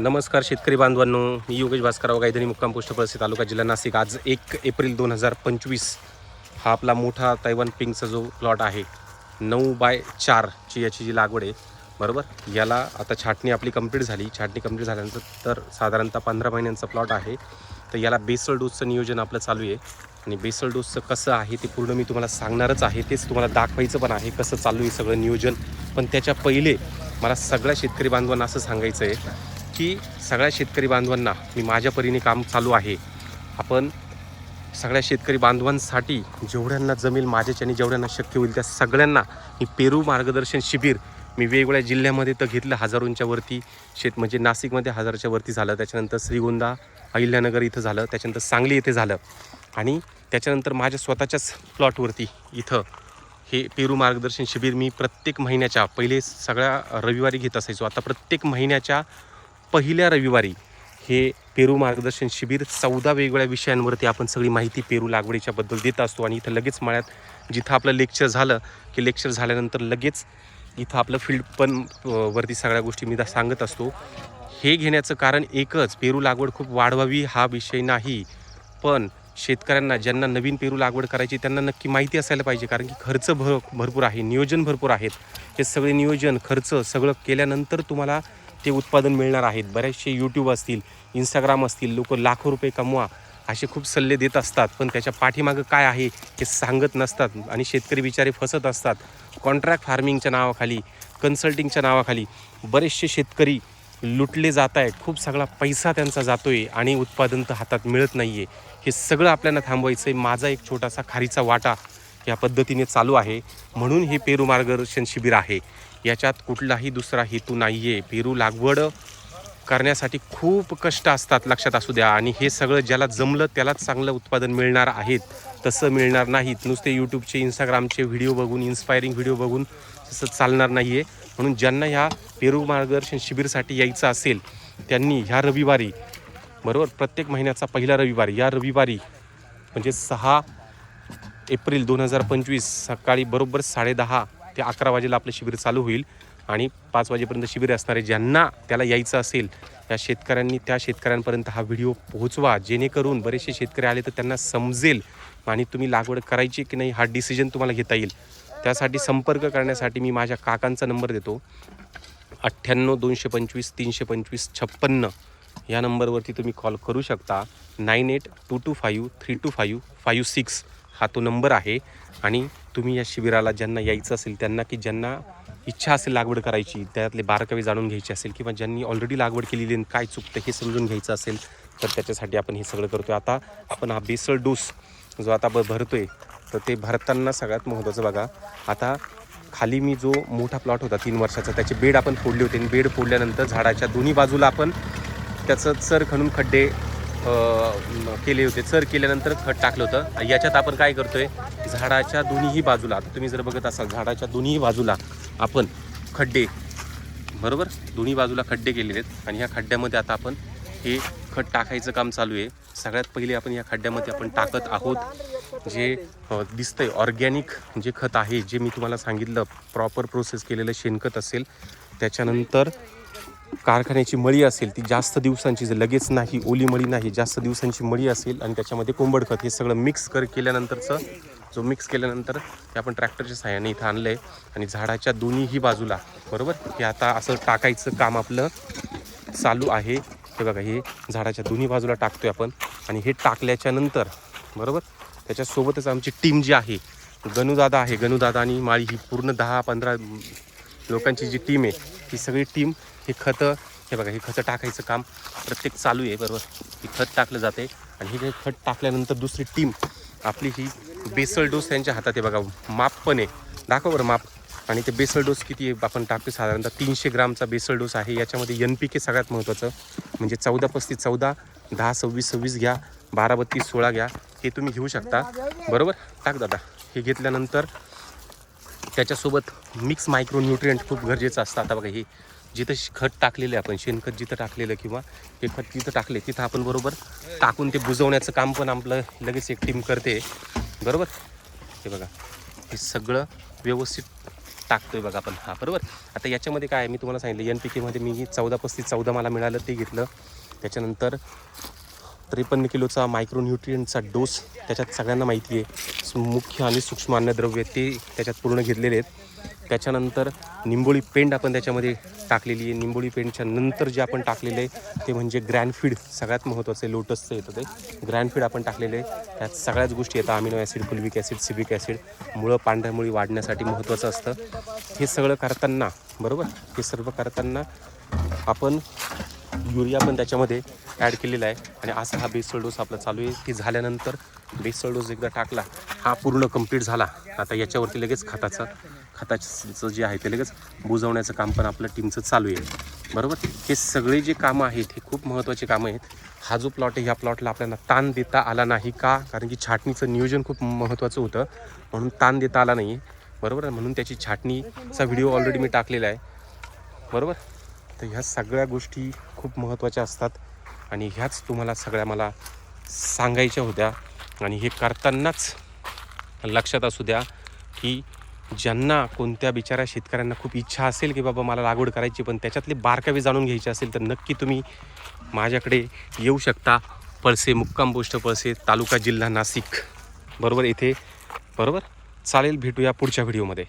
नमस्कार शेतकरी बांधवांनो मी योगेश भास्करराव गायधनी मुक्काम पोस्ट परिस्थिती तालुका जिल्हा नाशिक. आज एक एप्रिल दोन हजार पंचवीस हा आपला मोठा तैवान पिंकचा जो प्लॉट आहे नऊ बाय चारची याची जी लागवड आहे बरोबर? याला आता छाटणी आपली कंप्लीट झाली. छाटणी कंप्लीट झाल्यानंतर तर साधारणतः पंधरा महिन्यांचा प्लॉट आहे. तर याला बेसल डोसचं नियोजन आपलं चालू आहे. आणि बेसल डोसचं कसं आहे ते पूर्ण मी तुम्हाला सांगणारच आहे. तेच तुम्हाला दाखवायचं पण आहे कसं चालू आहे सगळं नियोजन. पण त्याच्या पहिले मला सगळ्या शेतकरी बांधवांना असं सांगायचं आहे की सगळ्या शेतकरी बांधवांना मी माझ्या परीने काम चालू आहे. आपण सगळ्या शेतकरी बांधवांसाठी जेवढ्यांना जमेल माझ्याच्याने जेवढ्यांना शक्य होईल त्या सगळ्यांना मी पेरू मार्गदर्शन शिबिर मी वेगवेगळ्या जिल्ह्यामध्ये तर घेतलं. हजारोंच्या वरती शेत म्हणजे नाशिकमध्ये हजारच्या वरती झालं. त्याच्यानंतर श्रीगोंदा अहिल्यानगर इथं झालं. त्याच्यानंतर सांगली येथे झालं. आणि त्याच्यानंतर माझ्या स्वतःच्याच प्लॉटवरती इथं हे पेरू मार्गदर्शन शिबिर मी प्रत्येक महिन्याच्या पहिले सगळ्या रविवारी घेत असायचो. आता प्रत्येक महिन्याच्या पहिल्या रविवारी हे पेरू मार्गदर्शन शिबिर चौदा वेगवेगळ्या विषयांवरती आपण सगळी माहिती पेरू लागवडीच्या बद्दल देत असतो आणि इथं लगेच मळ्यात जिथं आपलं लेक्चर झालं की लेक्चर झाल्यानंतर लगेच इथं आपलं फील्ड पण वरती सगळ्या गोष्टी मी दा- सांगत असतो. हे घेण्याचं कारण एकच पेरू लागवड खूप वाढवावी हा विषय नाही. पण शेतकऱ्यांना ज्यांना नवीन पेरू लागवड करायची त्यांना नक्की माहिती असायला पाहिजे कारण की खर्च भर भरपूर आहे नियोजन भरपूर आहेत. हे सगळे नियोजन खर्च सगळं केल्यानंतर तुम्हाला ते उत्पादन मिळणार आहेत. बरेचसे यूट्यूब असतील इंस्टाग्राम असतील लोक लाखो रुपये कमवा असे खूप सल्ले देत असतात. पण त्याच्या पाठीमागं काय आहे हे सांगत नसतात आणि शेतकरी बिचारे फसत असतात. कॉन्ट्रॅक्ट फार्मिंगच्या नावाखाली कन्सल्टिंगच्या नावाखाली बरेचसे शेतकरी लुटले जात आहेत. खूप सगळा पैसा त्यांचा जातो आहे आणि उत्पादन तर हातात मिळत नाही आहे हे सगळं आपल्याला थांबवायचं आहे माझा एक छोटासा खारीचा वाटा या पद्धतीने चालू आहे. म्हणून हे पेरू मार्गदर्शन शिबिर आहे. याच्यात कुठलाही दुसरा हेतू नाही आहे पेरू लागवड करण्यासाठी खूप कष्ट असतात लक्षात असू द्या. आणि हे सगळं ज्याला जमलं त्यालाच चांगलं उत्पादन मिळणार आहेत. तसं मिळणार नाहीत. नुसते यूट्यूबचे इंस्टाग्रामचे व्हिडिओ बघून इन्स्पायरिंग व्हिडिओ बघून तसं चालणार नाही आहे म्हणून ज्यांना ह्या पेरू मार्गदर्शन शिबिरसाठी यायचं असेल त्यांनी ह्या रविवारी बरोबर? प्रत्येक महिन्याचा पहिला रविवार या रविवारी म्हणजे सहा एप्रिल दोन हजार पंचवीस सकाळी बरोबर साडेदहा ते अकरा वाजेला आपलं शिबिर चालू होईल आणि पाच वाजेपर्यंत शिबिर असणार आहे ज्यांना त्याला यायचं असेल त्या शेतकऱ्यांनी त्या शेतकऱ्यांपर्यंत हा व्हिडिओ पोहोचवा जेणेकरून बरेचसे शेतकरी आले तर त्यांना समजेल आणि तुम्ही लागवड करायची की नाही हा डिसिजन तुम्हाला घेता येईल. त्यासाठी संपर्क करण्यासाठी मी माझ्या काकांचा नंबर देतो. अठ्ठ्याण्णव दोनशे पंचवीस तीनशे पंचवीस छप्पन्न या नंबरवरती तुम्ही कॉल करू शकता. Nine eight two two five three two five five six. हा तो नंबर आहे. आणि तुम्ही या शिबिराला ज्यांना यायचं असेल त्यांना की ज्यांना इच्छा असेल लागवड करायची त्यातले बारकावे जाणून घ्यायचे असेल किंवा ज्यांनी ऑलरेडी लागवड केलेली आहे आणि काय चुकतं हे समजून घ्यायचं असेल तर त्याच्यासाठी आपण हे सगळं करतो आता आपण हा बेसळ डोस जो आता ब आहे तर ते भरताना सगळ्यात महत्त्वाचं बघा. आता खाली मी जो मोठा प्लॉट होता तीन वर्षाचा त्याचे बेड आपण फोडले होते आणि बेड फोडल्यानंतर झाडाच्या दोन्ही बाजूला आपण त्याचं चर खणून खड्डे केले होते. चर केल्यानंतर खत टाकलं होतं. याच्यात आपण काय करतोय झाडाच्या दोन्हीही बाजूला तुम्ही जर बघत असाल झाडाच्या दोन्ही बाजूला आपण खड्डे बरोबर? दोन्ही बाजूला खड्डे केलेले आहेत आणि ह्या खड्ड्यामध्ये आता आपण हे खत टाकायचं काम चालू आहे. सगळ्यात पहिले आपण या खड्ड्यामध्ये आपण टाकत आहोत जे दिसतंय ऑर्गॅनिक जे खत आहे जे मी तुम्हाला सांगितलं प्रॉपर प्रोसेस केलेलं शेणखत असेल त्याच्यानंतर कारखान्याची मळी असेल ती जास्त दिवसांची जर लगेच नाही ओली मळी नाही जास्त दिवसांची मळी असेल आणि त्याच्यामध्ये कोंबड खत हे सगळं मिक्स कर केल्यानंतरचं जो मिक्स केल्यानंतर ते आपण ट्रॅक्टरच्या सहाय्याने इथं आणलं आहे आणि झाडाच्या दोन्हीही बाजूला बरोबर? हे आता असं टाकायचं काम आपलं चालू आहे. हे बघा हे झाडाच्या दोन्ही बाजूला टाकतोय आपण आणि हे टाकल्याच्या नंतर बरोबर? त्याच्यासोबतच आमची टीम जी आहे गणूदादा आहे. गणूदादा आणि माळी ही पूर्ण दहा पंधरा लोकांची जी टीम आहे ती सगळी टीम हे खतं हे बघा हे खतं टाकायचं काम प्रत्येक चालू आहे बरोबर? ही खत टाकलं जाते आणि हे खत टाकल्यानंतर दुसरी टीम आपली ही बेसल डोस त्यांच्या हातात आहे. बघा माप पण आहे. दाखव बरं माप. आणि ते बेसल डोस किती आहे? आपण टाकतो साधारणतः तीनशे ग्रामचा बेसल डोस आहे. याच्यामध्ये एन पी के सगळ्यात महत्त्वाचं म्हणजे चौदा पस्तीस चौदा दहा सव्वीस सव्वीस घ्या बारा बत्तीस सोळा घ्या. हे तुम्ही घेऊ शकता. बरोबर? टाक दादा. हे घेतल्यानंतर त्याच्यासोबत मिक्स मायक्रो न्यूट्रियंट खूप गरजेचं असतं. आता बघा हे जिथं खत टाकलेलं आहे आपण शेणखत जिथं टाकलेलं किंवा हे खत जिथं टाकले तिथं आपण बरोबर टाकून ते बुजवण्याचं काम पण आपलं लगेच एक टीम करते. बरोबर? हे बघा हे सगळं व्यवस्थित टाकतोय बघा आपण. हा बरोबर? आता याच्यामध्ये काय आहे? मी तुम्हाला सांगितलं एन पी केमध्ये मी चौदा पस्तीस चौदा मला मिळालं ते घेतलं. त्याच्यानंतर त्रेपन्न किलोचा मायक्रोन्यूट्रियंटचा डोस त्याच्यात सगळ्यांना माहिती आहे. मुख्य आणि सूक्ष्म अन्नद्रव्य ते त्याच्यात पूर्ण घेतलेले आहेत. त्याच्यानंतर निंबोळी पेंड आपण त्याच्यामध्ये टाकलेली आहे. निंबोळी पेंडच्या नंतर जे आपण टाकलेलं आहे ते म्हणजे ग्रॅनफीड सगळ्यात महत्त्वाचं आहे लोटसचं येतं ते. ग्रॅनफीड आपण टाकलेलं आहे. त्यात सगळ्याच गोष्टी येतात अमिनो ॲसिड फुलविक ॲसिड सिबिक ॲसिड. मुळं पांढऱ्या मुळी वाढण्यासाठी महत्त्वाचं असतं. हे सगळं करताना बरोबर? हे सर्व करताना आपण युरिया पण त्याच्यामध्ये ॲड केलेला आहे. आणि असा हा बेसल डोस आपला चालू आहे. की झाल्यानंतर बेसल डोस एकदा टाकला हा पूर्ण कंप्लीट झाला. आता याच्यावरती लगेच खताचं खताचं जे आहे ते लगेच बुजवण्याचं काम पण आपलं टीमचं चालू आहे. बरोबर? हे सगळे जे कामं आहेत हे खूप महत्त्वाचे कामं आहेत. हा जो प्लॉट आहे ह्या प्लॉटला आपल्याला ताण देता आला नाही का? कारण की छाटणीचं नियोजन खूप महत्त्वाचं होतं. म्हणून ताण देता आला नाही. बरोबर? म्हणून त्याची छाटणीचा व्हिडिओ ऑलरेडी मी टाकलेला आहे. बरोबर? तर ह्या सगळ्या गोष्टी खूप महत्त्वाच्या असतात. आणि ह्याच तुम्हाला सगळ्या मला सांगायच्या होत्या. आणि हे करतानाच लक्षात असू द्या की ज्यांना कोणत्या बिचाऱ्या शेतकऱ्यांना खूप इच्छा असेल की बाबा मला लागवड करायची पण त्याच्यातले बारकावे जाणून घ्यायचे असेल तर नक्की तुम्ही माझ्याकडे येऊ शकता. पळसे मुक्काम पोस्ट पळसे तालुका जिल्हा नाशिक. बरोबर इथे? बरोबर? चालेल भेटूया पुढच्या व्हिडिओमध्ये.